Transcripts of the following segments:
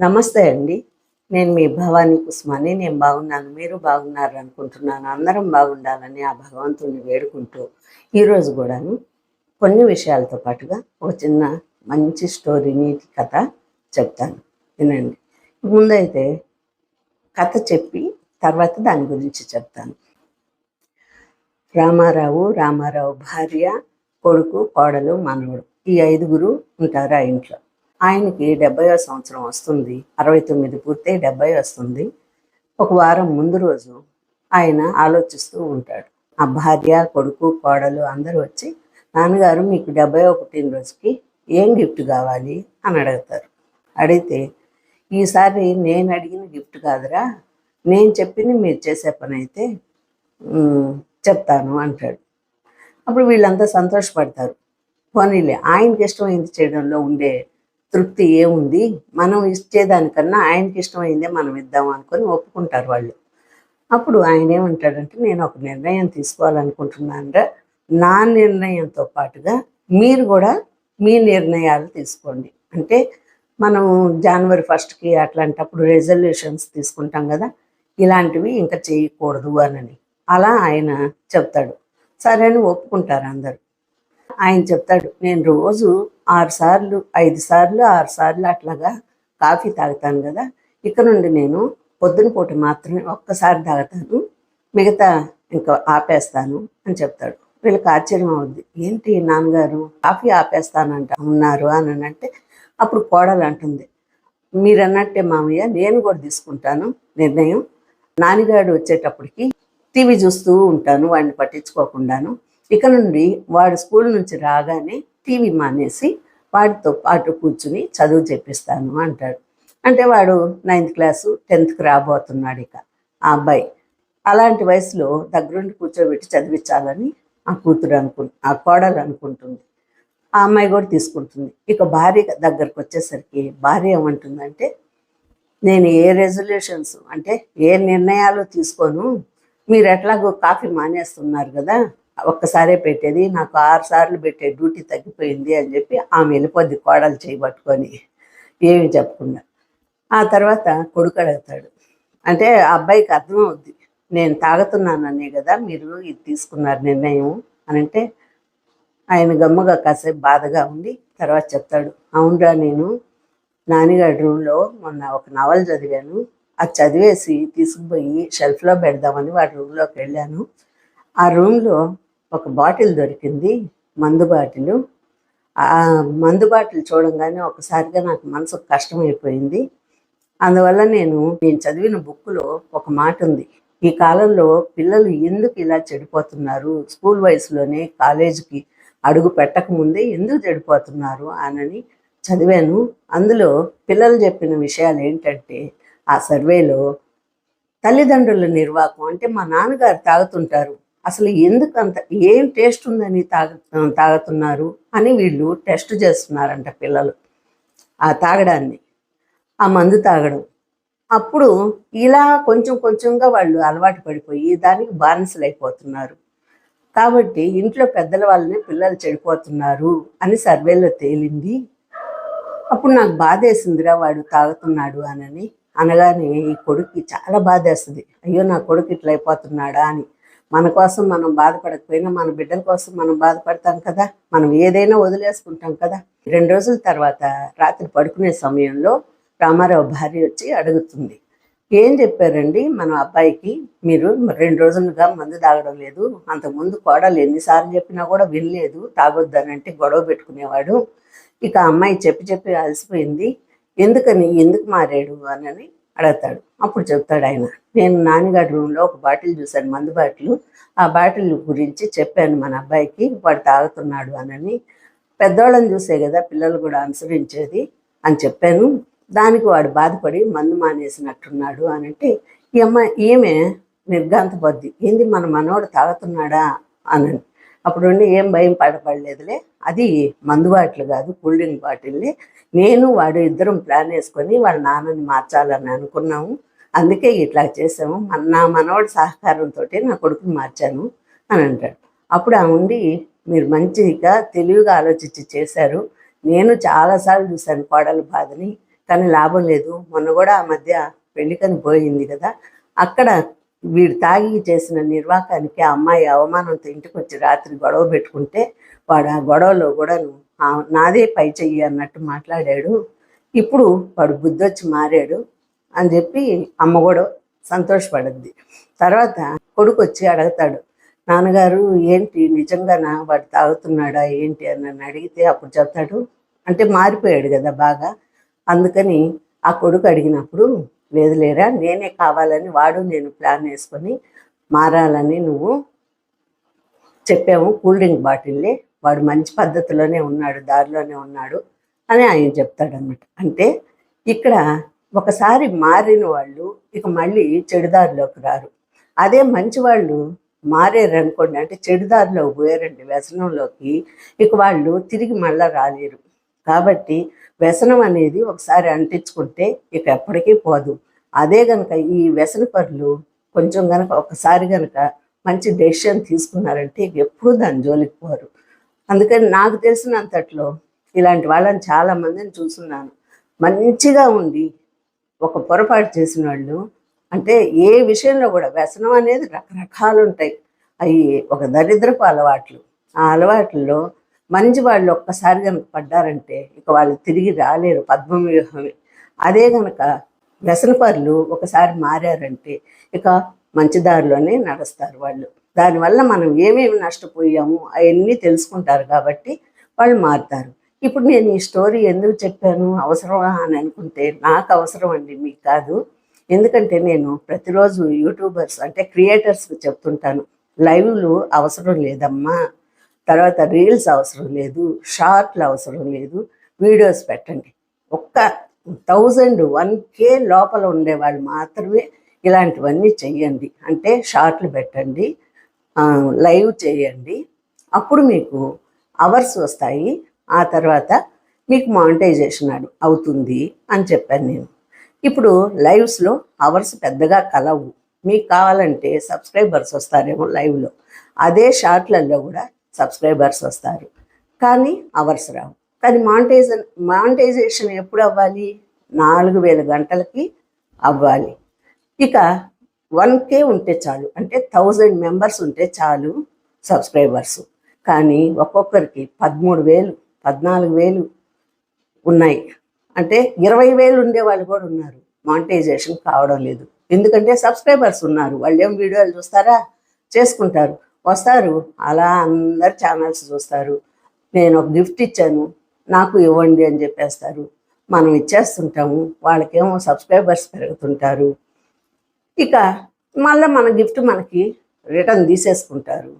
నమస్తే అండి. నేను మీ భవానీ కుస్మాని. నేను బాగున్నాను. మీరు బాగున్నారు అనుకుంటున్నాను. అందరం బాగుండాలని ఆ భగవంతుని వేడుకుంటూ ఈరోజు కూడాను కొన్ని విషయాలతో పాటుగా ఒక చిన్న మంచి స్టోరీ నీటి కథ చెప్తాను. వినండి. ముందైతే కథ చెప్పి తర్వాత దాని గురించి చెప్తాను. రామారావు రామారావు భార్య కొడుకు కోడలు మనవడు ఈ ఐదుగురు ఉంటారు ఆ ఇంట్లో? ఆయనకి డెబ్బయో సంవత్సరం వస్తుంది. అరవై తొమ్మిది పూర్తయి డెబ్బై వస్తుంది. ఒక వారం ముందు రోజు ఆయన ఆలోచిస్తూ ఉంటాడు. ఆ భార్య కొడుకు కోడలు అందరూ వచ్చి నాన్నగారు మీకు డెబ్బై పుట్టినరోజుకి ఏం గిఫ్ట్ కావాలి? అని అడుగుతారు. అడిగితే ఈసారి నేను అడిగిన గిఫ్ట్ కాదురా. నేను చెప్పింది మీరు చేసే పని అయితే చెప్తాను అంటాడు. అప్పుడు వీళ్ళంతా సంతోషపడతారు. పోనీలే ఆయనకి ఇష్టమైంది చేయడంలో ఉండే తృప్తి ఏముంది? మనం ఇచ్చేదానికన్నా ఆయనకి ఇష్టమైందే మనం ఇద్దాం అనుకొని ఒప్పుకుంటారు వాళ్ళు. అప్పుడు ఆయన ఏమంటాడంటే నేను ఒక నిర్ణయం తీసుకోవాలనుకుంటున్నాను నా నిర్ణయంతో పాటుగా మీరు కూడా మీ నిర్ణయాలు తీసుకోండి. అంటే మనం జనవరి ఫస్ట్కి అట్లాంటప్పుడు రెజల్యూషన్స్ తీసుకుంటాం కదా ఇలాంటివి ఇంకా చేయకూడదు అనని. అలా ఆయన చెప్తాడు. సరే అని ఒప్పుకుంటారు అందరు. ఆయన చెప్తాడు నేను రోజు ఆరు సార్లు ఐదు సార్లు ఆరు సార్లు అట్లాగా కాఫీ తాగుతాను కదా. ఇక్కడ నుండి నేను పొద్దున పూట మాత్రమే ఒక్కసారి తాగుతాను మిగతా ఇంకా ఆపేస్తాను అని చెప్తాడు. వీళ్ళకి ఆశ్చర్యం అవుద్ది ఏంటి నాన్నగారు కాఫీ ఆపేస్తానంట ఉన్నారు అని అంటే అప్పుడు కోడలు అంటుంది మీరు అన్నట్టే మామయ్య నేను కూడా తీసుకుంటాను నిర్ణయం. నాన్నగాడు వచ్చేటప్పటికి టీవీ చూస్తూ ఉంటాను వాడిని పట్టించుకోకుండాను. ఇక నుండి వాడు స్కూల్ నుంచి రాగానే టీవీ మానేసి వాడితో పాటు కూర్చుని చదువు చెప్పిస్తాను అంటాడు. అంటే వాడు నైన్త్ క్లాసు టెన్త్కి రాబోతున్నాడు ఇక. ఆ అబ్బాయి అలాంటి వయసులో దగ్గరుండి కూర్చోబెట్టి చదివించాలని ఆ కూతురు అనుకు ఆ కోడలు అనుకుంటుంది. ఆ అమ్మాయి కూడా తీసుకుంటుంది. ఇక భార్య దగ్గరకు వచ్చేసరికి భార్య ఏమంటుందంటే నేను ఏ రెజల్యూషన్స్ అంటే ఏ నిర్ణయాలు తీసుకోను? మీరు ఎట్లాగో కాఫీ మానేస్తున్నారు కదా ఒక్కసారే పెట్టేది నాకు ఆరు సార్లు పెట్టే డ్యూటీ తగ్గిపోయింది అని చెప్పి ఆమె వెళ్ళిపోద్ది కోడలు చేయబట్టుకొని ఏమి చెప్పకుండా. ఆ తర్వాత కొడుకు అడుగుతాడు అంటే అబ్బాయికి అర్థం అవుద్ది నేను తాగుతున్నాననే కదా మీరు ఇది తీసుకున్నారు నిర్ణయం అని అంటే ఆయన గమ్మగా కాసేపు బాధగా ఉండి తర్వాత చెప్తాడు అవునరా నేను నాన్నగారి రూమ్లో మొన్న ఒక నవల చదివాను అది చదివేసి తీసుకుపోయి షెల్ఫ్లో పెడదామని వాడి రూమ్లోకి వెళ్ళాను. ఆ రూమ్లో ఒక బాటిల్ దొరికింది మందు బాటిల్. ఆ మందు బాటిల్ చూడంగానే ఒకసారిగా నాకు మనసుకు కష్టమైపోయింది. అందువల్ల నేను నేను చదివిన బుక్లో ఒక మాట ఉంది. ఈ కాలంలో పిల్లలు ఎందుకు ఇలా చెడిపోతున్నారు? స్కూల్ వయసులోనే కాలేజీకి అడుగు పెట్టకముందే ఎందుకు చెడిపోతున్నారు అనని చదివాను. అందులో పిల్లలు చెప్పిన విషయాలు ఏంటంటే ఆ సర్వేలో తల్లిదండ్రుల నిర్వాహకం అంటే మా నాన్నగారు తాగుతుంటారు. అసలు ఎందుకు అంత ఏం టేస్ట్ ఉందని తాగ తాగుతున్నారు అని వీళ్ళు టెస్ట్ చేస్తున్నారంట పిల్లలు. ఆ తాగడాన్ని ఆ మందు తాగడం. అప్పుడు ఇలా కొంచెం కొంచెంగా వాళ్ళు అలవాటు పడిపోయి దానికి బానిసలు అయిపోతున్నారు కాబట్టి ఇంట్లో పెద్దల వాళ్ళనే పిల్లలు చెడిపోతున్నారు అని సర్వేలో తేలింది. అప్పుడు నాకు బాధేసిందిరా వాడు తాగుతున్నాడు అనని అనగానే ఈ కొడుక్కి చాలా బాధేస్తుంది. అయ్యో నా కొడుకు ఇట్లా అయిపోతున్నాడా అని. మన కోసం మనం బాధపడకపోయినా మన బిడ్డల కోసం మనం బాధపడతాం కదా. మనం ఏదైనా వదిలేసుకుంటాం కదా. రెండు రోజుల తర్వాత రాత్రి పడుకునే సమయంలో రామారావు భార్య వచ్చి అడుగుతుంది. ఏం చెప్పారండి? మన అబ్బాయికి మీరు రెండు రోజులుగా మందు తాగడం లేదు. అంతకుముందు కోడలు ఎన్నిసార్లు చెప్పినా కూడా వినలేదు. తాగొద్దనంటే గొడవ పెట్టుకునేవాడు. ఇక అమ్మాయి చెప్పి చెప్పి అలసిపోయింది. ఎందుకని? ఎందుకు మారాడు? అని అడుగుతాడు. అప్పుడు చెప్తాడు ఆయన నేను నాన్నగారి రూమ్లో ఒక బాటిల్ చూశాను మందు బాటిల్. ఆ బాటిల్ గురించి చెప్పాను మన అబ్బాయికి వాడు తాగుతున్నాడు అనని. పెద్దవాళ్ళని చూసే కదా పిల్లలు కూడా అనుసరించేది అని చెప్పాను. దానికి వాడు బాధపడి మందు మానేసినట్టున్నాడు అని అంటే ఈ అమ్మాయి ఈమె నిర్గాంతపద్ది ఏంది మన మనోడు తాగుతున్నాడా? అని అప్పుడుండి ఏం భయం పడపడలేదులే అది మందు బాటిల్ కాదు కూల్ డ్రింక్ బాటిల్ని. నేను వాడు ఇద్దరం ప్లాన్ వేసుకొని వాళ్ళ నాన్నని మార్చాలని అనుకున్నాము. అందుకే ఇట్లా చేసాము మన నా మనవాడి సహకారంతో నా కొడుకుని మార్చాను అని అంటాడు. అప్పుడు ఆ ఉండి మీరు మంచిగా తెలివిగా ఆలోచించి చేశారు. నేను చాలాసార్లు చూశాను కోడల బాధని. కానీ లాభం లేదు. మొన్న కూడా ఆ మధ్య పెళ్ళికని పోయింది కదా. అక్కడ వీడు తాగి చేసిన నిర్వాకానికి ఆ అమ్మాయి అవమానంతో ఇంటికి వచ్చి రాత్రి గొడవ పెట్టుకుంటే వాడు ఆ గొడవలో కూడాను నాదే పై చెయ్యి అన్నట్టు మాట్లాడాడు. ఇప్పుడు వాడు బుద్ధి వచ్చి మారాడు అని చెప్పి అమ్మ కూడా సంతోషపడద్ది. తర్వాత కొడుకు వచ్చి అడుగుతాడు నాన్నగారు ఏంటి నిజంగానా వాడు తాగుతున్నాడా ఏంటి? అని నన్ను అడిగితే అప్పుడు చెప్తాడు. అంటే మారిపోయాడు కదా బాగా. అందుకని ఆ కొడుకు అడిగినప్పుడు లేదు లేరా? నేనే కావాలని వాడు నేను ప్లాన్ వేసుకొని మారాలని నువ్వు చెప్పాము కూల్ డ్రింక్ బాటిల్లే. వాడు మంచి పద్ధతిలోనే ఉన్నాడు దారిలోనే ఉన్నాడు అని ఆయన చెప్తాడనమాట అంటే ఇక్కడ ఒకసారి మారిన వాళ్ళు ఇక మళ్ళీ చెడుదారిలోకి రారు. అదే మంచి వాళ్ళు మారారు అనుకోండి అంటే చెడుదారిలో పోయారండి వ్యసనంలోకి ఇక వాళ్ళు తిరిగి మళ్ళా రాలేరు. కాబట్టి వ్యసనం అనేది ఒకసారి అంటించుకుంటే ఇక ఎప్పటికీ పోదు. అదే గనక ఈ వ్యసన పరులు కొంచెం గనక ఒకసారి గనక మంచి డెసిషన్ తీసుకున్నారంటే ఎప్పుడూ దాని జోలికి పోరు. అందుకని నాకు తెలిసినంతట్లో ఇలాంటి వాళ్ళని చాలా మందిని చూస్తున్నాను. మంచిగా ఉండి ఒక పొరపాటు చేసిన వాళ్ళు అంటే ఏ విషయంలో కూడా వ్యసనం అనేది రకరకాలు ఉంటాయి. అవి ఒక దరిద్రపు అలవాట్లు. ఆ అలవాట్లలో మంచి వాళ్ళు ఒక్కసారి కనుక పడ్డారంటే ఇక వాళ్ళు తిరిగి రాలేరు పద్మవ్యూహమే. అదే గనక వ్యసనపరులు ఒకసారి మారారంటే ఇక మంచి దారిలోనే నడుస్తారు వాళ్ళు. దానివల్ల మనం ఏమేమి నష్టపోయాము అవన్నీ తెలుసుకుంటారు కాబట్టి వాళ్ళు మారుతారు. ఇప్పుడు నేను ఈ స్టోరీ ఎందుకు చెప్పాను? అవసరమా అని అనుకుంటే నాకు అవసరం అండి మీకు కాదు. ఎందుకంటే నేను ప్రతిరోజు యూట్యూబర్స్ అంటే క్రియేటర్స్కి చెప్తుంటాను లైవ్లు అవసరం లేదమ్మా. తర్వాత రీల్స్ అవసరం లేదు షార్ట్లు అవసరం లేదు వీడియోస్ పెట్టండి. ఒక్క థౌజండ్ వన్ కే లోపల ఉండే వాళ్ళు మాత్రమే ఇలాంటివన్నీ చెయ్యండి. అంటే షార్ట్లు పెట్టండి లైవ్ చేయండి అప్పుడు మీకు అవర్స్ వస్తాయి. ఆ తర్వాత మీకు మానిటైజేషన్ అవుతుంది అని చెప్పాను నేను. ఇప్పుడు లైవ్స్లో అవర్స్ పెద్దగా కలవు. మీకు కావాలంటే సబ్స్క్రైబర్స్ వస్తారేమో లైవ్లో. అదే షార్ట్లలో కూడా సబ్స్క్రైబర్స్ వస్తారు. కానీ అవర్స్ రావు. కానీ మానిటైజేషన్ మానిటైజేషన్ ఎప్పుడు అవ్వాలి? నాలుగు వేల గంటలకి అవ్వాలి. ఇక వన్ కే ఉంటే చాలు. అంటే థౌజండ్ మెంబర్స్ ఉంటే చాలు సబ్స్క్రైబర్స్. కానీ ఒక్కొక్కరికి పదమూడు వేలు పద్నాలుగు వేలు ఉన్నాయి. అంటే ఇరవై వేలు ఉండే వాళ్ళు కూడా ఉన్నారు. మానిటైజేషన్ కావడం లేదు. ఎందుకంటే సబ్స్క్రైబర్స్ ఉన్నారు. వాళ్ళు ఏం వీడియోలు చూస్తారా? చేసుకుంటారు. వస్తారు. అలా అందరు ఛానల్స్ చూస్తారు. నేను ఒక గిఫ్ట్ ఇచ్చాను. నాకు ఇవ్వండి అని చెప్పేస్తారు. మనం ఇచ్చేస్తుంటాము. వాళ్ళకేమో సబ్స్క్రైబర్స్ పెరుగుతుంటారు. ఇక మళ్ళీ మన గిఫ్ట్ మనకి రిటర్న్ తీసేసుకుంటారు.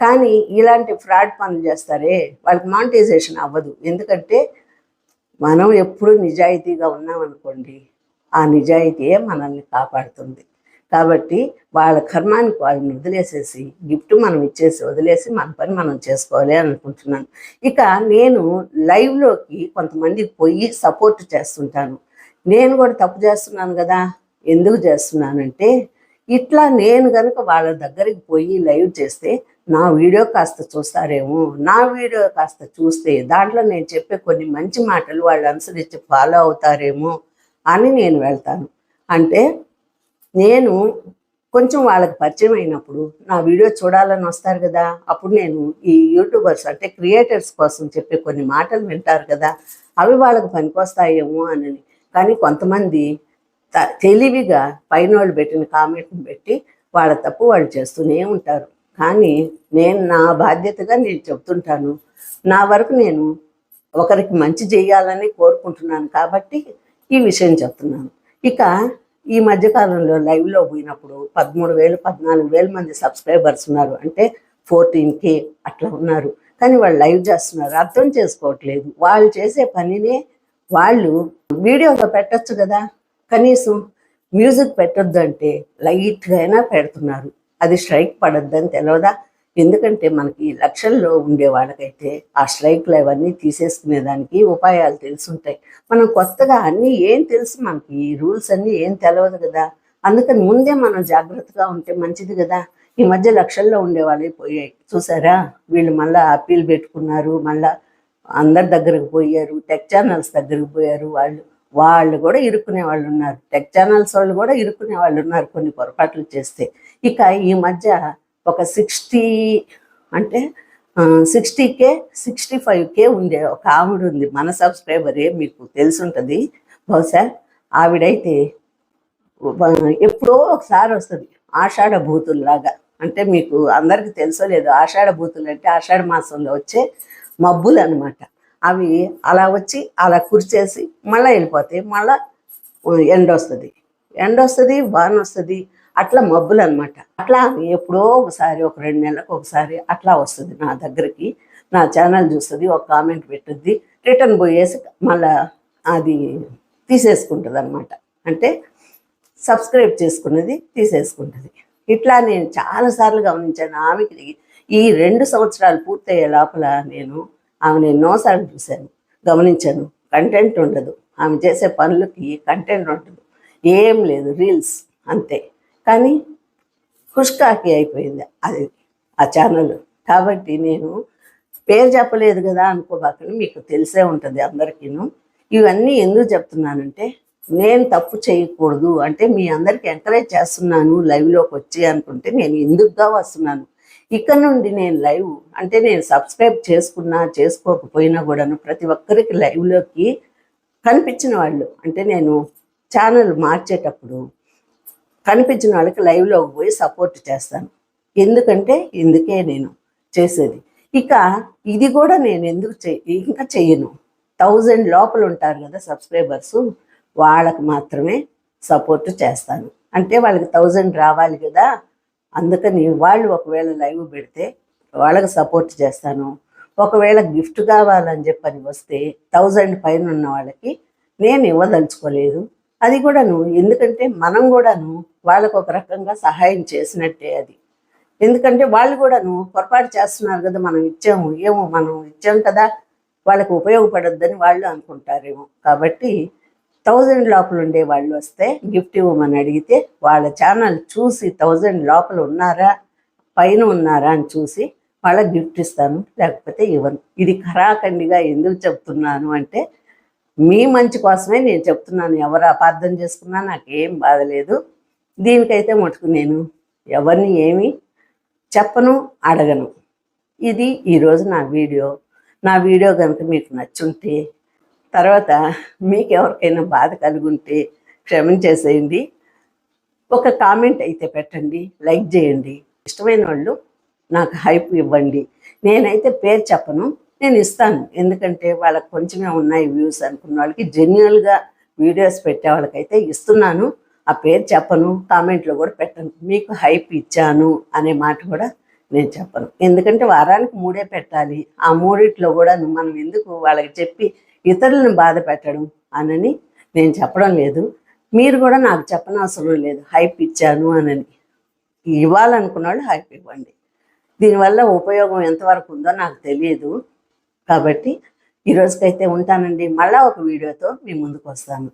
కానీ ఇలాంటి ఫ్రాడ్ పనులు చేస్తారే? వాళ్ళకి మానిటైజేషన్ అవ్వదు. ఎందుకంటే మనం ఎప్పుడు నిజాయితీగా ఉన్నామనుకోండి ఆ నిజాయితీయే మనల్ని కాపాడుతుంది. కాబట్టి వాళ్ళ కర్మానికి వాళ్ళని వదిలేసేసి గిఫ్ట్ మనం ఇచ్చేసి వదిలేసి మన పని మనం చేసుకోవాలి అని అనుకుంటున్నాను. ఇక నేను లైవ్లోకి కొంతమందికి పోయి సపోర్ట్ చేస్తుంటాను. నేను కూడా తప్పు చేస్తున్నాను కదా ఎందుకు చేస్తున్నానంటే ఇట్లా నేను కనుక వాళ్ళ దగ్గరికి పోయి లైవ్ చేస్తే నా వీడియో కాస్త చూస్తారేమో నా వీడియో కాస్త చూస్తే దాంట్లో నేను చెప్పే కొన్ని మంచి మాటలు వాళ్ళు అనుసరించి ఫాలో అవుతారేమో అని నేను వెళ్తాను. అంటే నేను కొంచెం వాళ్ళకి పరిచయం అయినప్పుడు నా వీడియో చూడాలని వస్తారు కదా అప్పుడు నేను ఈ యూట్యూబర్స్ అంటే క్రియేటర్స్ కోసం చెప్పే కొన్ని మాటలు వింటారు కదా అవి వాళ్ళకి పనికొస్తాయేమో అని. కానీ కొంతమంది త- తెలివిగా పైన వాళ్ళు పెట్టిన కామెంట్ని పెట్టి వాళ్ళ తప్పు వాళ్ళు చేస్తూనే ఉంటారు. కానీ నేను నా బాధ్యతగా నేను చెప్తుంటాను. నా వరకు నేను ఒకరికి మంచి చేయాలని కోరుకుంటున్నాను కాబట్టి ఈ విషయం చెప్తున్నాను. ఇక ఈ మధ్యకాలంలో లైవ్లో పోయినప్పుడు పదమూడు వేలు పద్నాలుగు వేల మంది సబ్స్క్రైబర్స్ ఉన్నారు. అంటే ఫోర్టీన్ కే అట్లా ఉన్నారు. కానీ వాళ్ళు లైవ్ చేస్తున్నారు. అర్థం చేసుకోవట్లేదు. వాళ్ళు చేసే పనినే వాళ్ళు వీడియోగా పెట్టొచ్చు కదా. కనీసం మ్యూజిక్ పెట్టొద్దు అంటే లైట్గా అయినా పెడుతున్నారు. అది స్ట్రైక్ పడద్దని తెలియదా ఎందుకంటే మనకి లక్షల్లో ఉండే వాళ్ళకైతే ఆ స్ట్రైక్లు అవన్నీ తీసేసుకునేదానికి ఉపాయాలు తెలుసుంటాయి. మనం కొత్తగా అన్నీ ఏం తెలుసు మనకి? ఈ రూల్స్ అన్నీ ఏం తెలియదు కదా? అందుకని ముందే మనం జాగ్రత్తగా ఉంటే మంచిది కదా? ఈ మధ్య లక్షల్లో ఉండే వాళ్ళే పోయాయి. చూసారా? వీళ్ళు మళ్ళీ అప్పీల్ పెట్టుకున్నారు. మళ్ళీ అందరి దగ్గరకు పోయారు. టెక్ ఛానల్స్ దగ్గరకు పోయారు వాళ్ళు. వాళ్ళు కూడా ఇరుక్కునే వాళ్ళు ఉన్నారు. టెక్ ఛానల్స్ వాళ్ళు కూడా ఇరుక్కునే వాళ్ళు ఉన్నారు కొన్ని పొరపాట్లు చేస్తే. ఇక ఈ మధ్య ఒక సిక్స్టీ అంటే sixty K sixty five K ఉండే ఒక ఆవిడ ఉంది. మన సబ్స్క్రైబరే మీకు తెలుసుంటుంది. బహుశా ఆవిడైతే ఎప్పుడో ఒకసారి వస్తుంది. ఆషాఢ భూతుల్లాగా. అంటే మీకు అందరికీ తెలుసో లేదు ఆషాఢ భూతులు అంటే ఆషాఢ మాసంలో వచ్చే మబ్బులు అనమాట అవి అలా వచ్చి అలా కురిచేసి మళ్ళీ వెళ్ళిపోతాయి మళ్ళీ ఎండ వస్తుంది ఎండ వస్తుంది వాన వస్తుంది అట్లా మబ్బులు అనమాట అట్లా ఎప్పుడో ఒకసారి ఒక రెండు నెలలకు ఒకసారి అట్లా వస్తుంది నా దగ్గరికి. నా ఛానల్ చూస్తుంది ఒక కామెంట్ పెట్టుద్ది. రిటర్న్ పోయేసి మళ్ళా అది తీసేసుకుంటుంది అనమాట అంటే సబ్స్క్రైబ్ చేసుకున్నది తీసేసుకుంటుంది. ఇట్లా నేను చాలాసార్లు గమనించాను ఆమెకి. ఈ రెండు సంవత్సరాలు పూర్తయ్యే లోపల నేను ఆమెను ఎన్నోసార్లు చూశాను గమనించాను. కంటెంట్ ఉండదు. ఆమె చేసే పనులకి కంటెంట్ ఉండదు. ఏం లేదు రీల్స్ అంతే. కానీ ఖుష్కాకి అయిపోయింది అది ఆ ఛానల్ కాబట్టి నేను పేరు చెప్పలేదు కదా అనుకోబాకని మీకు తెలిసే ఉంటుంది అందరికీను. ఇవన్నీ ఎందుకు చెప్తున్నానంటే నేను తప్పు చేయకూడదు. అంటే మీ అందరికి ఎంకరేజ్ చేస్తున్నాను లైవ్లోకి వచ్చి అనుకుంటే నేను ఎందుకుగా వస్తున్నాను? ఇక్కడ నుండి నేను లైవ్ అంటే నేను సబ్స్క్రైబ్ చేసుకున్నా చేసుకోకపోయినా కూడాను ప్రతి ఒక్కరికి లైవ్లోకి కనిపించిన వాళ్ళు. అంటే నేను ఛానల్ మార్చేటప్పుడు కనిపించిన వాళ్ళకి లైవ్లోకి పోయి సపోర్ట్ చేస్తాను. ఎందుకంటే ఇందుకే నేను చేసేది. ఇక ఇది కూడా నేను ఎందుకు చెయ్యి ఇంకా చెయ్యను. థౌజండ్ లోపల ఉంటారు కదా సబ్స్క్రైబర్స్ వాళ్ళకి మాత్రమే సపోర్ట్ చేస్తాను. అంటే వాళ్ళకి థౌజండ్ రావాలి కదా అందుకని వాళ్ళు ఒకవేళ లైవ్ పెడితే వాళ్ళకి సపోర్ట్ చేస్తాను. ఒకవేళ గిఫ్ట్ కావాలని చెప్పని వస్తే థౌజండ్ పైన ఉన్న వాళ్ళకి నేను ఇవ్వదలుచుకోలేదు. అది కూడాను ఎందుకంటే మనం కూడాను వాళ్ళకు ఒక రకంగా సహాయం చేసినట్టే అది. ఎందుకంటే వాళ్ళు కూడాను పొరపాటు చేస్తున్నారు కదా మనం ఇచ్చాము ఏమో మనం ఇచ్చాం కదా వాళ్ళకు ఉపయోగపడద్దని వాళ్ళు అనుకుంటారేమో. కాబట్టి థౌజండ్ లోపల ఉండే వాళ్ళు వస్తే గిఫ్ట్ ఇవ్వమని అడిగితే వాళ్ళ ఛానల్ చూసి థౌజండ్ లోపల ఉన్నారా పైన ఉన్నారా అని చూసి వాళ్ళకి గిఫ్ట్ ఇస్తాను లేకపోతే ఇవ్వను. ఇది ఖరాఖండిగా ఎందుకు చెప్తున్నాను అంటే మీ మంచి కోసమే నేను చెప్తున్నాను. ఎవరు అపార్థం చేసుకున్నా నాకేం బాధ లేదు. దీనికైతే మటుకు నేను ఎవరిని ఏమి చెప్పను అడగను. ఇది ఈరోజు నా వీడియో. నా వీడియో కనుక మీకు నచ్చుంటే తర్వాత మీకు ఎవరికైనా బాధ కలిగి ఉంటే క్షమించేసేయండి ఒక కామెంట్ అయితే పెట్టండి లైక్ చేయండి. ఇష్టమైన వాళ్ళు నాకు హైప్ ఇవ్వండి. నేనైతే పేరు చెప్పను. నేను ఇస్తాను. ఎందుకంటే వాళ్ళకి కొంచెమే ఉన్నాయి వ్యూస్ అనుకున్న వాళ్ళకి జెన్యున్గా వీడియోస్ పెట్టే వాళ్ళకైతే ఇస్తున్నాను. ఆ పేరు చెప్పను కామెంట్లో కూడా పెట్టను. మీకు హైప్ ఇచ్చాను అనే మాట కూడా నేను చెప్పను. ఎందుకంటే వారానికి మూడే పెట్టాలి. ఆ మూడిట్లో కూడా మనం ఎందుకు వాళ్ళకి చెప్పి ఇతరులను బాధ పెట్టడం అనని నేను చెప్పడం లేదు. మీరు కూడా నాకు చెప్పనవసరం లేదు. హైప్ ఇచ్చాను అనని. ఇవ్వాలనుకున్న వాళ్ళు హైప్ ఇవ్వండి. దీనివల్ల ఉపయోగం ఎంతవరకు ఉందో నాకు తెలియదు. కాబట్టి ఈ రోజుకైతే ఉంటానండి. మళ్ళా ఒక వీడియోతో మీ ముందుకు వస్తాను.